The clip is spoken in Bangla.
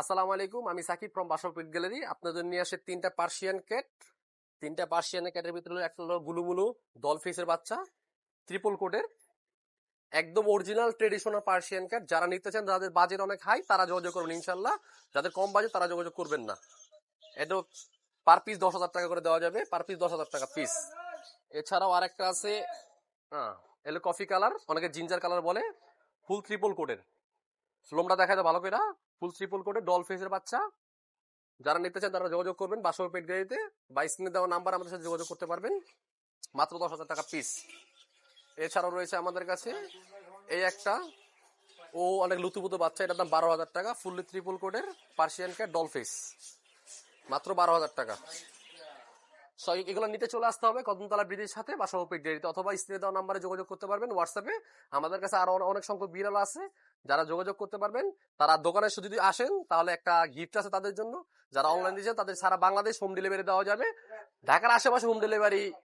আসসালামু আলাইকুম, আমি সাকিব ফ্রম বাসা পেট গ্যালারি আপনাদের নিয়ে আসে তিনটা পার্সিয়ান ক্যাট তিনটা পার্সিয়ান ক্যাটের ভিতরে একটা হলো গুলুমুলু ডলফিসের বাচ্চা ট্রিপল কোটের একদম অরিজিনাল ট্রেডিশনাল পার্সিয়ান ক্যাট যারা নিতে চান, যাদের বাজেট অনেক হাই তারা যোগাযোগ করবেন ইনশাল্লাহ যাদের কম বাজেট তারা যোগাযোগ করবেন না। এটা পার পিস দশ হাজার টাকা করে দেওয়া যাবে। পার পিস দশ হাজার টাকা পিস এছাড়াও আরেকটা আছে হ্যাঁ এলো কফি কালার অনেকে জিঞ্জার কালার বলে। ফুল ট্রিপল কোটের লোমটা দেখা যায় ভালো করে ফুল ট্রিপল কোটের ডল ফেসের বাচ্চা। যারা নিতে চান তারা যোগাযোগ করবেন বাসর পেট গাড়িতে বা স্ক্রিনে দেওয়া নাম্বার আমাদের সাথে যোগাযোগ করতে পারবেন। মাত্র দশ হাজার টাকা পিস এছাড়াও রয়েছে আমাদের কাছে এই একটা, ও অনেক লুতুপুতু বাচ্চা, এটার দাম বারো হাজার টাকা, ফুললি ট্রিপল কোটের পার্সিয়ান ডল ফেস মাত্র বারো হাজার টাকা। এগুলো নিতে চলে আসতে হবে কদমতলা ব্রিজের সাথে বা সহপেট ডেরিতে অথবা স্ক্রিনে দেওয়া নাম্বারে যোগাযোগ করতে পারবেন, হোয়াটসঅ্যাপে। আমাদের কাছে আরও অনেক সংখ্যক বিড়াল আছে। যারা যোগাযোগ করতে পারবেন তারা দোকানে যদি আসেন তাহলে একটা গিফট আছে তাদের জন্য। যারা অনলাইন দিয়েছেন তাদের সারা বাংলাদেশ হোম ডেলিভারি দেওয়া যাবে। ঢাকার আশেপাশে হোম ডেলিভারি